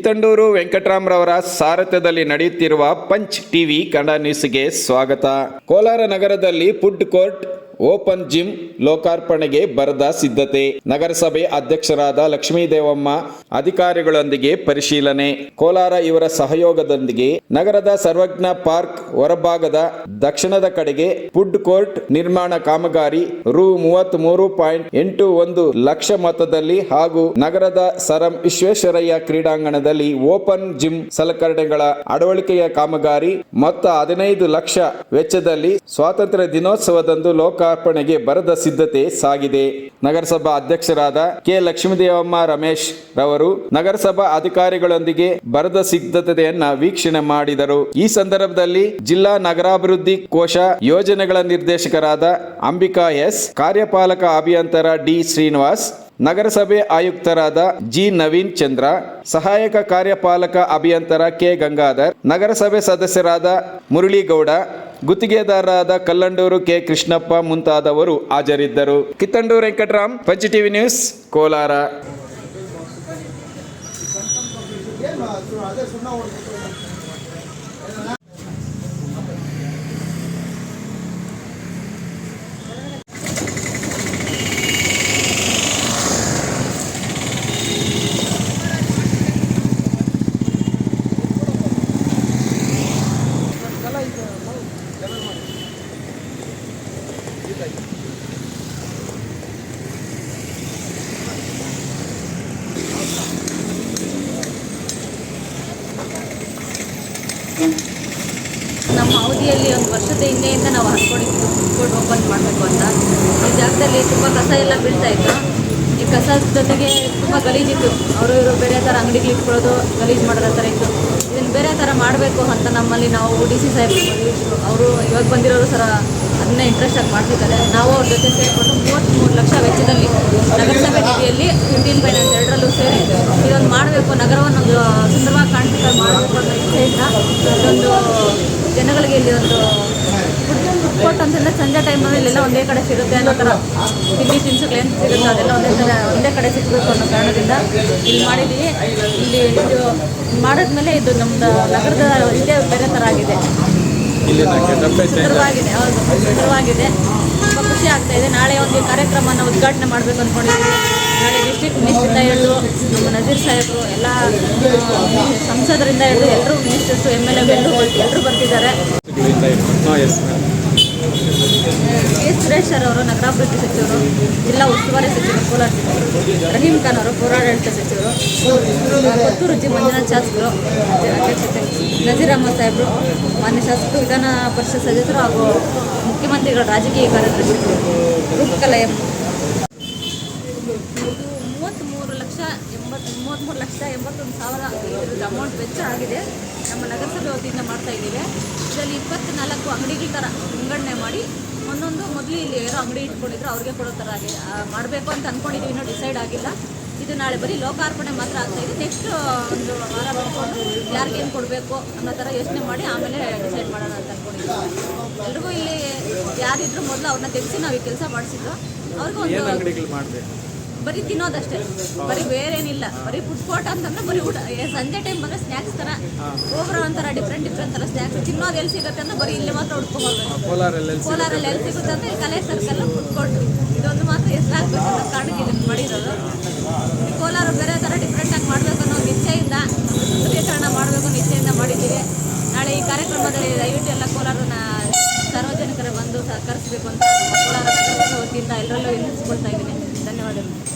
ಕಿತ್ತಂಡೂರು ವೆಂಕಟರಾಮ್ರವರ ಸಾರಥ್ಯದಲ್ಲಿ ನಡೆಯುತ್ತಿರುವ punch TV Kannada ನ್ಯೂಸ್ಗೆ ಸ್ವಾಗತ. ಕೋಲಾರ ನಗರದಲ್ಲಿ ಫುಡ್ ಕೋರ್ಟ್ ಓಪನ್ ಜಿಮ್ ಲೋಕಾರ್ಪಣೆಗೆ ಬರದ ಸಿದ್ಧತೆ. ನಗರಸಭೆ ಅಧ್ಯಕ್ಷರಾದ ಲಕ್ಷ್ಮೀ ದೇವಮ್ಮ ಅಧಿಕಾರಿಗಳೊಂದಿಗೆ ಪರಿಶೀಲನೆ. ಕೋಲಾರ ಇವರ ಸಹಯೋಗದೊಂದಿಗೆ ನಗರದ ಸರ್ವಜ್ಞ ಪಾರ್ಕ್ ಹೊರಭಾಗದ ದಕ್ಷಿಣದ ಕಡೆಗೆ ಫುಡ್ ಕೋರ್ಟ್ ನಿರ್ಮಾಣ ಕಾಮಗಾರಿ ರು ಮೂವತ್ತ್ ಪಾಯಿಂಟ್ ಎಂಟು ಒಂದು ಲಕ್ಷ ಮೊತ್ತದಲ್ಲಿ ಹಾಗೂ ನಗರದ ಸರಂ ವಿಶ್ವೇಶ್ವರಯ್ಯ ಕ್ರೀಡಾಂಗಣದಲ್ಲಿ ಓಪನ್ ಜಿಮ್ ಸಲಕರಣೆಗಳ ಅಡವಳಿಕೆಯ ಕಾಮಗಾರಿ, ಮೊತ್ತ ಹದಿನೈದು ಲಕ್ಷ ವೆಚ್ಚದಲ್ಲಿ ಸ್ವಾತಂತ್ರ್ಯ ದಿನೋತ್ಸವದಂದು ಲೋಕಾರ್ಪಣೆಗೆ ಬರದ ಸಿದ್ಧತೆ ಸಾಗಿದೆ. ನಗರಸಭಾ ಅಧ್ಯಕ್ಷರಾದ ಕೆ. ಲಕ್ಷ್ಮೀದೇವಮ್ಮ ರಮೇಶ್ ರವರು ನಗರಸಭಾ ಅಧಿಕಾರಿಗಳೊಂದಿಗೆ ಬರದ ಸಿದ್ಧತೆಯನ್ನ ವೀಕ್ಷಣೆ ಮಾಡಿದರು. ಈ ಸಂದರ್ಭದಲ್ಲಿ ಜಿಲ್ಲಾ ನಗರಾಭಿವೃದ್ಧಿ ಕೋಶ ಯೋಜನೆಗಳ ನಿರ್ದೇಶಕರಾದ ಅಂಬಿಕಾ ಎಸ್, ಕಾರ್ಯಪಾಲಕ ಅಭಿಯಂತರ ಡಿ. ಶ್ರೀನಿವಾಸ್, ನಗರಸಭೆ ಆಯುಕ್ತರಾದ ಜಿ. ನವೀನ್ ಚಂದ್ರ, ಸಹಾಯಕ ಕಾರ್ಯಪಾಲಕ ಅಭಿಯಂತರ ಕೆ. ಗಂಗಾಧರ್, ನಗರಸಭೆ ಸದಸ್ಯರಾದ ಮುರಳೀಗೌಡ ಗುತ್ತಿಗೆದಾರರಾದ ಕಲ್ಲಂಡೂರು ಕೆ. ಕೃಷ್ಣಪ್ಪ ಮುಂತಾದವರು ಹಾಜರಿದ್ದರು. Kittandur Venkatram punch TV news Kolar. ನಮ್ಮ ಅವಧಿಯಲ್ಲಿ ಒಂದು ವರ್ಷದ ಹಿಂದೆಯಿಂದ ನಾವು ಹಾಕೊಂಡಿದ್ದು ಫುಡ್ ಓಪನ್ ಮಾಡಬೇಕು ಅಂತ. ಈ ಜಾಗದಲ್ಲಿ ತುಂಬ ಕಸ ಎಲ್ಲ ಬೀಳ್ತಾ ಇತ್ತು. ಈ ಕಸದ ಜೊತೆಗೆ ತುಂಬ ಗಲೀಜಿತ್ತು ಅವರು ಇವರು ಬೇರೆ ಥರ ಅಂಗಡಿಗಳು ಇಟ್ಕೊಳ್ಳೋದು, ಗಲೀಜು ಮಾಡೋದ್ರ ಥರ ಇತ್ತು. ಇದನ್ನು ಬೇರೆ ಥರ ಮಾಡಬೇಕು ಅಂತ ನಮ್ಮಲ್ಲಿ ನಾವು ಡಿ ಸಿ ಸಾಹೇಬ್ ಅವರು ಇವಾಗ ಬಂದಿರೋರು ಸರ ಅದನ್ನೇ ಇಂಟ್ರೆಸ್ಟ್ ಆಗಿ ಮಾಡ್ತಿದ್ದಾರೆ. ನಾವು ಅವ್ರ ಜೊತೆ ಸೇರಿಕೊಂಡು ಮೂವತ್ತ್ಮೂರು ಲಕ್ಷ ವೆಚ್ಚದಲ್ಲಿ ನಗರಸಭೆ ನಿಧಿಯಲ್ಲಿ ಫಿಫ್ಟೀನ್ ಫೈನಾನ್ಸ್ ಎರಡರಲ್ಲೂ ಸೇರಿ ಇದೊಂದು ಮಾಡಬೇಕು, ನಗರವನ್ನು ಒಂದು ಸುಂದರವಾಗಿ ಕಾಣ್ತಿದ್ದ ಮಾಡಬೇಕು ಅನ್ನೋ ಇಚ್ಛೆಯಿಂದ ಒಂದು ಜನಗಳಿಗೆ ಇಲ್ಲಿ ಒಂದು ಫುಡ್ ಅಂತಂದರೆ ಸಂಜೆ ಟೈಮಲ್ಲಿ ಇಲ್ಲೆಲ್ಲ ಒಂದೇ ಕಡೆ ಸಿಗುತ್ತೆ ಅನ್ನೋ ಥರ ತಿಂಡಿ ತಿನಿಸುಗಳು ಏನು ಸಿಗುತ್ತೆ ಅದೆಲ್ಲ ಒಂದೇ ಥರ ಒಂದೇ ಕಡೆ ಸಿಗಬೇಕು ಅನ್ನೋ ಕಾರಣದಿಂದ ಇಲ್ಲಿ ಮಾಡಿದ್ದೀವಿ. ಇಲ್ಲಿ ಇದು, ಮಾಡಿದ್ಮೇಲೆ ಇದು ನಮ್ಮದು ನಗರದ ಇದೇ ಬೇರೆ ಥರ ಆಗಿದೆ. ಸುಂದರವಾಗಿದೆ ಹೌದು. ಸುಂದರವಾಗಿದೆ ತುಂಬ ಖುಷಿ ಆಗ್ತಾ ಇದೆ. ನಾಳೆ ಒಂದು ಕಾರ್ಯಕ್ರಮನ ಉದ್ಘಾಟನೆ ಮಾಡಬೇಕು ಅಂದ್ಕೊಂಡಿದ್ದೀವಿ ನಾಳೆ ಡಿಸ್ಟ್ರಿಕ್ಟ್ ಮಿನಿಸ್ಟ್ರಿಂದ ಹಿಡಿದು ನಮ್ಮ ನಜೀರ್ ಸಾಹೇಬರು ಎಲ್ಲ ಸಂಸದರಿಂದ ಹಿಡಿದು ಎಲ್ಲರೂ ಮಿನಿಸ್ಟರ್ಸು ಎಂ ಎಲ್ ಎ ಎಲ್ಲರೂ ಎಲ್ಲರೂ ಬರ್ತಿದ್ದಾರೆ. ಕೆ ಸುರೇಶ್ ಸರ್ ಅವರು, ನಗರಾಭಿವೃದ್ಧಿ ಸಚಿವರು, ಜಿಲ್ಲಾ ಉಸ್ತುವಾರಿ ಸಚಿವರು, ಕೋಲಾರ ಜಿಲ್ಲೆ. ರಹೀಂ ಖಾನ್ ಅವರು, ಪೌರಾಡಳಿತ ಸಚಿವರು, ಕೊತ್ತೂರು ಜಿ. ಮಂಜುನಾಥ್ ಶಾಸಕರು ಅಧ್ಯಕ್ಷತೆ ನಜೀರ್ ಸಾಹೇಬರು, ಮಾನ್ಯ ಶಾಸಕರು, ವಿಧಾನ ಪರಿಷತ್ ಸದಸ್ಯರು ಹಾಗೂ ಮುಖ್ಯಮಂತ್ರಿಗಳ ರಾಜಕೀಯ ಕಾರ್ಯದರ್ಶಿ. ರೂಪಕಲೆ ಮೂವತ್ತ್ಮೂರು ಲಕ್ಷ ಎಂಬತ್ತು ಮೂವತ್ತ್ಮೂರು ಲಕ್ಷ ಎಂಬತ್ತೊಂದು ಸಾವಿರ ಅಮೌಂಟ್ ವೆಚ್ಚ ಆಗಿದೆ. ನಮ್ಮ ನಗರಸಭೆ ವತಿಯಿಂದ ಮಾಡ್ತಾ ಇದ್ದೀವಿ. ಇದರಲ್ಲಿ ಇಪ್ಪತ್ನಾಲ್ಕು ಅಂಗಡಿಗಳ ಥರ ವಿಂಗಡಣೆ ಮಾಡಿ ಒಂದೊಂದು ಮೊದಲು ಇಲ್ಲಿ ಯಾರೋ ಅಂಗಡಿ ಇಟ್ಕೊಂಡಿದ್ರು ಅವ್ರಿಗೆ ಕೊಡೋ ಥರ ಆಗಿ ಮಾಡಬೇಕು ಅಂತ ಅಂದ್ಕೊಂಡಿದ್ದೀವಿ ಇನ್ನೂ ಡಿಸೈಡ್ ಆಗಿಲ್ಲ. ಇದು ನಾಳೆ ಬರೀ ಲೋಕಾರ್ಪಣೆ ಮಾತ್ರ ಆಗ್ತಾ ಇದೆ. ನೆಕ್ಸ್ಟ್ ಒಂದು ವಾರ ಬಂದ್ಕೊಂಡು ಯಾರಿಗೇನು ಕೊಡಬೇಕು ಅನ್ನೋ ಥರ ಯೋಚನೆ ಮಾಡಿ ಆಮೇಲೆ ಡಿಸೈಡ್ ಮಾಡೋಣ ಅಂತ ಅಂದ್ಕೊಂಡಿದ್ದೀವಿ ಎಲ್ರಿಗೂ ಇಲ್ಲಿ ಯಾರಿದ್ರು ಮೊದಲು ಅವ್ರನ್ನ ತೆಗೆಸಿ ನಾವು ಈ ಕೆಲಸ ಮಾಡಿಸಿದ್ರು ಅವ್ರಿಗೂ ಒಂದು ಬರೀ ತಿನ್ನೋದಷ್ಟೇ. ಬರೀ ಬೇರೆ ಏನಿಲ್ಲ ಬರೀ ಫುಡ್ ಕೋರ್ಟ್ ಅಂತಂದ್ರೆ ಬರೀ ಊಟ. ಸಂಜೆ ಟೈಮ್ ಬಂದ್ರೆ ಸ್ನ್ಯಾಕ್ಸ್ ತರ. ಹೋಗ್ರ ಒಂಥರ ಡಿಫ್ರೆಂಟ್ ಡಿಫ್ರೆಂಟ್ ತರ ಸ್ನ್ಯಾಕ್ಸ್ ತಿನ್ನೋದು ಎಲ್ಲಿ ಸಿಗುತ್ತೆ ಅಂದ್ರೆ ಬರೀ ಇಲ್ಲಿ ಮಾತ್ರ ಹುಡ್ಕೊಂಡ್ಬರ್ಬೇಕು ಕೋಲಾರಲ್ಲಿ ಎಲ್ಲಿ ಸಿಗುತ್ತೆ ಅಂದ್ರೆ ಕಲೆ ಸರ್ಕಲ್ ಫುಡ್ ಕೋರ್ಟ್ ಇದೊಂದು ಮಾತ್ರ ಹೆಸರಾಗಬೇಕು ಅನ್ನೋ ಕಾರಣಕ್ಕೆ ಇದನ್ನು ಮಾಡಿರೋದು. ಈ ಕೋಲಾರ ಬೇರೆ ಥರ ಡಿಫ್ರೆಂಟ್ ಆಗಿ ಮಾಡಬೇಕು ಅನ್ನೋ ಇಲ್ಲ ಸೌಂದರ್ಯೀಕರಣ ಮಾಡಬೇಕು ಇಚ್ಛೆಯಿಂದ ಮಾಡಿದ್ದೀವಿ. ನಾಳೆ ಈ ಕಾರ್ಯಕ್ರಮದಲ್ಲಿ ದಯವಿಟ್ಟು ಎಲ್ಲ ಕೋಲಾರನ ಸಾರ್ವಜನಿಕರು ಬಂದು ಸಹಕರಿಸಬೇಕು ಅಂತ ಕೋಲಾರ ವತಿಯಿಂದ ಎಲ್ಲರಲ್ಲೂ ವಿನಂತಿಸ್ಕೊಳ್ತಾ ಇದ್ದೀನಿ. ధన్యవాదాలు.